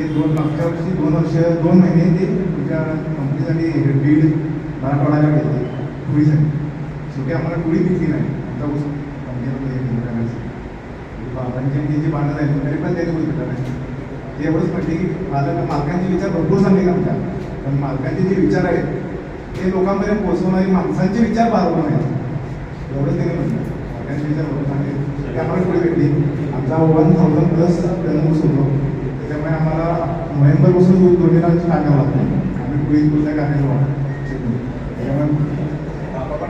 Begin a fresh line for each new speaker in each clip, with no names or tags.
ते दोन मागच्या वर्षी दोन वर्ष दोन महिने ते तुमच्या कंपनीसाठी बीड मराठवाड्याला घेतले कुळीसाठी शेवटी आम्हाला कुळी दिसली नाही. आमचा ऊस कंपनीचे हे केलं करायचं तरी पण त्यांनी कुळी नाही. ते एवढंच म्हटले की माझं मालकांचे विचार भरपूर सांगले आमच्या. पण मालकांचे जे विचार आहेत ते लोकांपर्यंत पोहोचवणारे माणसांचे विचार बरोबर नाही एवढंच त्यांनी म्हटलं मालकांचे विचार भरपूर सांगले ते आम्हाला पुढे भेटली आमचा वन थाउजंड प्लस ऊस होतो त्याच्यामुळे आम्हाला नोव्हेंबरपासून दोन्ही लाख टाकावं लागतं आम्ही पुढे पुढच्या त्याच्यामुळे पण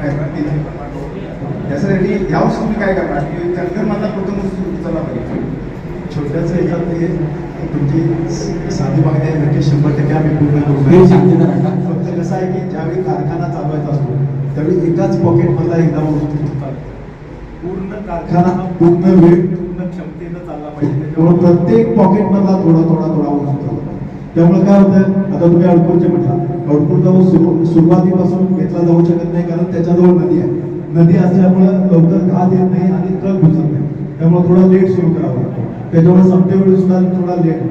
मागवतो. त्यासाठी यावर्षी तुम्ही काय करणार की चंदगडमधला प्रथम उचलला पाहिजे
छोट्याचं याच्यात ते तुमची साधी मागणी आहे नक्की शंभर टक्के आम्ही पूर्ण करू. फक्त कसं आहे की ज्यावेळी कारखाना चालवायचा असतो त्यावेळी एकाच पॉकेटमधला एकदा. पूर्ण कारखाना हा पूर्ण वेळ पूर्ण क्षमतेनं चालला पाहिजे. त्यामुळे प्रत्येक पॉकेटमधला थोडा थोडा थोडा ऊस उतरला त्यामुळे काय होतं आता तुम्ही अडकूरचे म्हटला. अडकूरचा ऊस सुरुवातीपासून घेतला जाऊ शकत नाही कारण त्याच्याजवळ नदी आहे. नदी असल्यामुळे लवकर घात येत नाही आणि ट्रक घुसत नाही. त्यामुळे थोडा लेट सुरू करावा लागतो. त्याच्यामुळे संपतेवेळी सुद्धा थोडा लेट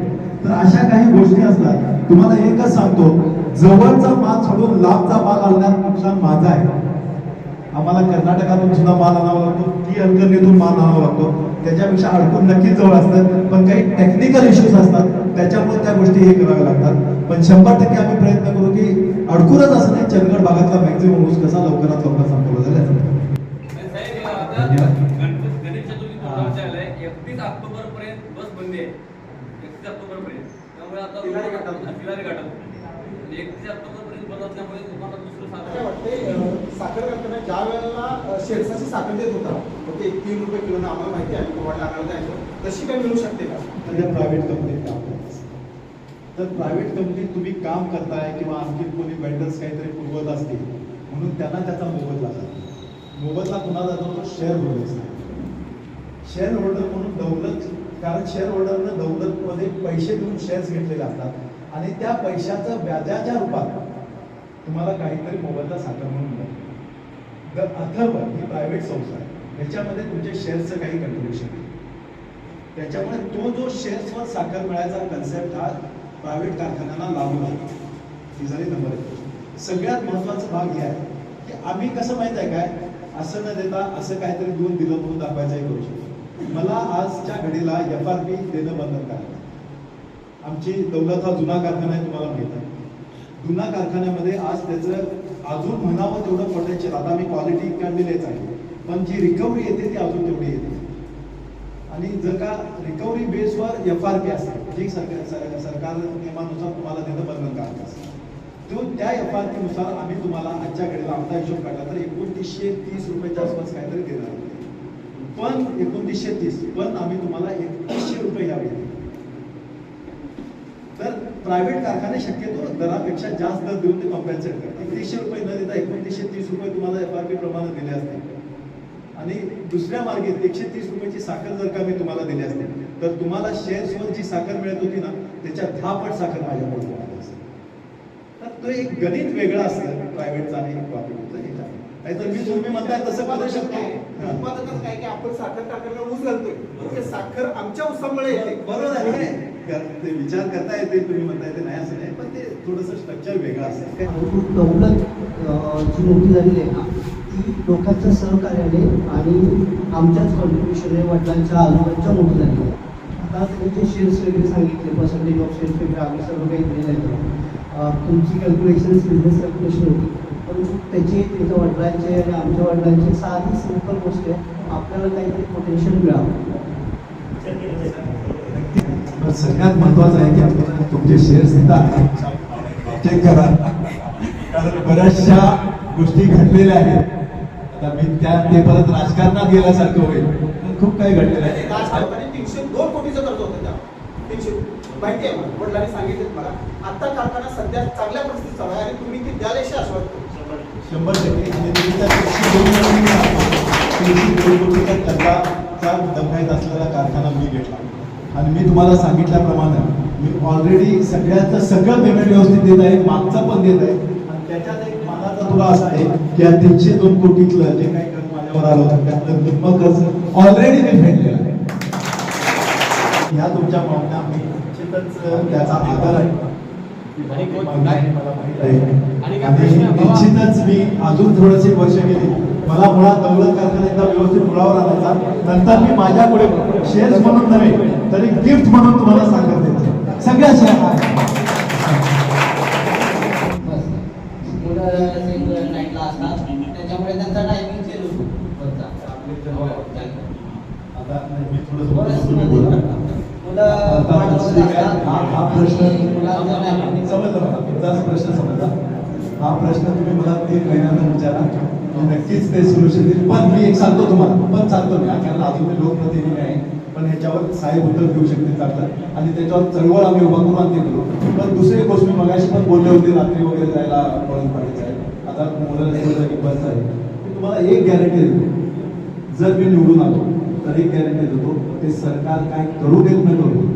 तर अशा काही गोष्टी असतात. तुम्हाला एकच सांगतो जवळचा माल सोडून लांबचा माल आणण्यात नुकसान माझा आहे. आम्हाला कर्नाटकातून सुद्धा माल आणावा लागतो ती अडकणीतून माल आणावा लागतो. त्याच्यापेक्षा अडकून नक्कीच जवळ असतात पण काही टेक्निकल इश्यूज असतात त्याच्यामुळे त्या गोष्टी हे कराव्या लागतात. पण शंभर टक्के आम्ही प्रयत्न करू की अडकूनच असं नाही चंदगड भागातला मॅक्झिमम ऊस कसा लवकरात लवकर संपवला
आलाय एकतीस ऑक्टोबर पर्यंत बस बंदी आहे. एकतीस ऑक्टोबर पर्यंत त्यामुळे आता एकतीस ऑक्टोबर पर्यंत
साखर कारखाना ज्या वेळेला शेरसाची साखर देत होता ओके तीन रुपये किलो आम्हाला माहिती आहे कोवाडला आणायला जायचं तशी काय मिळू शकते का?
म्हणजे प्रायव्हेट कंपनीत काम करत तर प्रायव्हेट कंपनीत तुम्ही काम करताय किंवा आणखी कोणी वेंडर्स काहीतरी पुरवत असतील म्हणून त्यांना त्याचा मोबदला जातो. मोबदला कुणाला जातो? तो शेअर होल्डर्स शेअर होल्डर म्हणून दौलत कारण शेअर होल्डरनं दौलतमध्ये पैसे देऊन शेअर्स घेतलेले असतात. आणि त्या पैशाचं व्याजाच्या रूपात तुम्हाला काहीतरी मोबदला साखर म्हणून मिळेल. द अथर्व ही प्रायव्हेट संस्था आहे. याच्यामध्ये तुमचे शेअर्सचं काही कंट्रीब्युशन आहे त्याच्यामुळे तो जो शेअर्सवर साखर मिळायचा कन्सेप्ट हा प्रायव्हेट कारखान्यांना लागू लागतो ही झाली नंबर एक सगळ्यात महत्त्वाचा भाग हे आहे की आम्ही कसं माहीत आहे काय? असं न देता असं काहीतरी दोन दिलं म्हणून दाखवायचंही करू शकतो. मला आजच्या घडीला एफ आर पी देणं बंधन करायचं आमची दौलत हा जुना कारखाना आहे तुम्हाला माहीत आहे. जुना कारखान्यामध्ये आज त्याचं अजून म्हणावं तेवढं पोटेन्शियल आता आम्ही क्वालिटी काढलेलीच आहे. पण जी रिकव्हरी येते ती अजून तेवढी येते आणि जर का रिकव्हरी बेसवर एफ आर पी असेल जी सरकार सरकार नियमानुसार तुम्हाला देणं बंधनकारक असेल तो त्या एफ आर पीनुसार आम्ही तुम्हाला आजच्या घडीला आमचा हिशोब काढला तर एकोणतीसशे तीस रुपयाच्या आसपास काहीतरी देणार पण एकोणतीसशे तीस पण आम्ही तुम्हाला एकतीसशे रुपये यावे प्रायव्हेट कारखाने शक्यतो दरापेक्षा जास्त दर देऊन ते कॉम्पेन्सेट करतात. एकतीसशे रुपये न देता एकोणतीसशे तीस रुपये तुम्हाला एफ आर पी प्रमाणे दिले असते. आणि दुसऱ्या मार्गे एकशे तीस रुपयाची साखर जर का मी तुम्हाला दिली असते तर तुम्हाला शेअर्सवर जी साखर मिळत होती ना त्याच्या दहा पट साखर माझ्याकडे मिळाली असते तर तो एक गणित वेगळं असतं प्रायव्हेटचं आणि कॉपरेटिव्हचं हे नाहीतर मी तुम्ही म्हणताय तसं करू शकतो.
उत्पादकच काय की आपण साखर कारखान्याला ऊस घालतोय साखर आमच्या ऊसामुळे येते.
बरोबर आहे. ते विचार करता येते तुम्ही म्हणताय ते नाही असं नाही पण ते थोडंसं स्ट्रक्चर वेगळं असतं. काय
दौलत जी मोठी झालेली आहे ना ती लोकांच्या सहकार्याने आणि आमच्याच कॉन्ट्रीब्युशनने वडिलांच्या आजोबांच्या मोठी झालेली आहे. आता तुम्ही जे शेअर्स वगैरे सांगितले पर्सेंटेज ऑफ शेअर्स वगैरे आम्ही सर्व काही दिलेलं आहे तुमची कॅल्क्युलेशन्स बिझनेस कॅल्क्युलेशन होती. पण त्याचे त्याच्या वडिलांचे आणि आमच्या वडिलांचे साधी सिंपल गोष्ट आहे आपल्याला काहीतरी पोटेन्शियल मिळावं.
पण सगळ्यात महत्वाचं आहे की आपल्याला तुमचे शेअर्स चेक करा. कारण बऱ्याचशा गोष्टी घडलेल्या आहेत. आता मी त्या ते परत राजकारणात गेल्यासारखं होईल. पण खूप काही घडलेलं आहे.
तीनशे दोन कोटीचं कर्ज होतं त्या. तीनशे. माहिती आहे मला. वडिलांनी सांगितलं मला. आता कारखाना सध्या चांगल्या परिस्थितीत चालू आहे आणि तुम्ही ती द्यायला आश्वस्त
शंभर टक्के. त्या तीनशे दोन कोटी- तीनशे दोन कोटीच्या कर्जाचा दमखाईत असलेला कारखाना मी घेतला. आणि मी तुम्हाला सांगितल्याप्रमाणे मी ऑलरेडी सगळ्याचं सगळं पेमेंट व्यवस्थित देत आहे मागचं पण देत आहे. आणि त्याच्यात एक मानाचा तुला असा आहे की या तीनशे दोन कोटीतलं जे काही कर्ज माझ्यावर आलं होतं त्यातलं निम्मं कर्ज ऑलरेडी मी फेडलेलं आहे. ह्या तुमच्या मागण्या मी निश्चित निश्चितच त्याचा आधार आहे? निश्चितच मी अजून थोडेसे वर्ष गेली. मला मुळात दौलत कारखाना एकदा व्यवस्थित मुळावर आणायचा नंतर मी माझ्यापुढे शेअर्स म्हणून नव्हे तरी गिफ्ट म्हणून तुम्हाला सांगत येते सगळ्या शेअर
त्याच्यामुळे त्यांचा टायमिंग चेंज होतो. हो.
हा हा प्रश्न समजलं हा प्रश्न तुम्ही मला तीन महिन्यानंतर विचारा. नक्कीच ते सोल्युशन देईल. पण मी एक सांगतो तुम्हाला पण सांगतो मी कारण अजून मी लोकप्रतिनिधी आहे पण ह्याच्यावर साहेब उत्तर देऊ शकते चांगलं आणि त्याच्यावर चळवळ आम्ही उभा करून आणते करू पण दुसरी गोष्ट मी मगाशी पण बोलले होते रात्री वगैरे जायला कॉलेज पाडायचं आहे आता मुलं की बस आहे. मी तुम्हाला एक गॅरंटी देतो. जर मी निवडून आलो तर एक गॅरंटी देतो ते सरकार काय करू देत नाही करू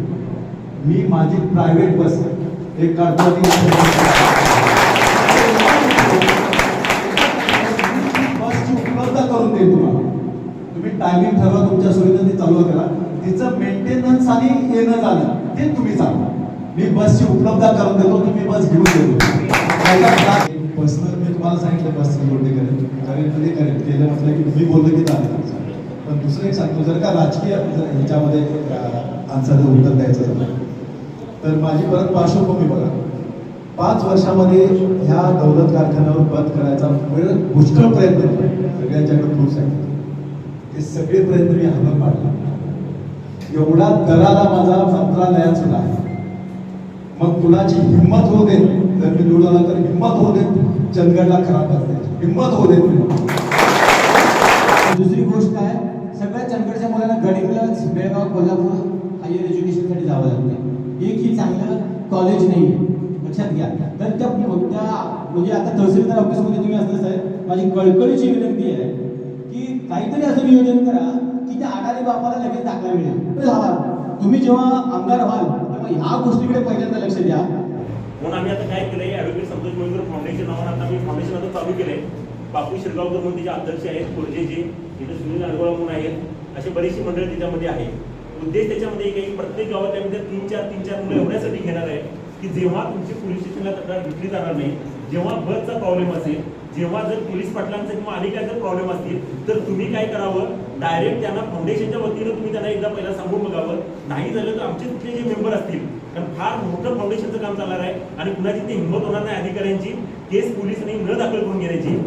मी माझी प्रायव्हेट बस एक काढतो टायमिंग ठरवा तुमच्या सोयीनं ती चालू करा. तिचं मेंटेनन्स आणि येणं जाणं ते तुम्ही सांगा. मी बसची उपलब्ध करून देतो तुम्ही बस घेऊन देतो. पर्सनल मी तुम्हाला सांगितलं बसचं जोडणी करेल करेल. तर ते करेल. केलं म्हटलं की तुम्ही बोललं की चालेल. पण दुसरं एक सांगतो जर का राजकीय जर ह्याच्यामध्ये आन्सरचं उत्तर द्यायचं झालं तर माझी परत पार्श्वभूमी बघा. पाच वर्षामध्ये ह्या दौलत कारखान्यावर बंद करायचा वेळ पुष्कळ प्रयत्न केले. सगळ्यांच्याकडे प्रूफ आहे हे सगळे प्रयत्न मी हातात पाडले. एवढा दराला माझा मंत्रालयात सुद्धा आहे मग कुणाची हिंमत होऊ दे जर मी निवडून तर हिंमत होऊ दे चंदगडला खराब असते. हिंमत होऊ दे.
दुसरी गोष्ट काय सगळ्या चंदगडच्या मुलांना गडिंगलज बेळगाव कोल्हापूर हायर एज्युकेशनसाठी जावं लागतं. एक ही चांगलं कॉलेज नाही लक्षात घ्या. तर त्या त्या म्हणजे आता तहसीलदार ऑफिसमध्ये तुम्ही असलं साहेब. माझी कळकळीची विनंती आहे काहीतरी असं नियोजन करा की त्या आडारी बापाला लगेच दाखला मिळेल. तुम्ही जेव्हा आमदार व्हाल तेव्हा ह्या गोष्टीकडे पहिल्यांदा लक्ष द्या.
म्हणून आम्ही आता काय केलंय ऍडव्होकेट संतोष मोहिंद्र फाउंडेशन नावानं आता आम्ही फाउंडेशन आता चालू केलंय. बापू शिरगावकर म्हणून तिचे अध्यक्ष आहेत खुर्जेचे तिथे सुनील अडगोळा म्हणून आहेत अशी बरीचशी मंडळी त्याच्यामध्ये आहे उद्देश त्याच्यामध्ये एक आहे की प्रत्येक गावात त्यामध्ये तीन चार तीन चार मुलं एवढ्यासाठी घेणार आहे की जेव्हा तुमची पोलीस स्टेशनला तक्रार घेतली जाणार नाही जेव्हा बसचा प्रॉब्लेम असेल जेव्हा जर पोलीस पाटलांचा किंवा आणि काय जर प्रॉब्लेम असतील तर तुम्ही काय करावं? डायरेक्ट त्यांना फाउंडेशनच्या वतीनं तुम्ही त्यांना एकदा पहिला सांगून बघावं. नाही झालं तर आमचे तिथले जे मेंबर असतील कारण फार मोठं फाउंडेशनचं काम चालणार आहे आणि कुणाची ती हिंमत होणार नाही अधिकाऱ्यांची केस पोलिसांनी न दाखल करून घेण्याची.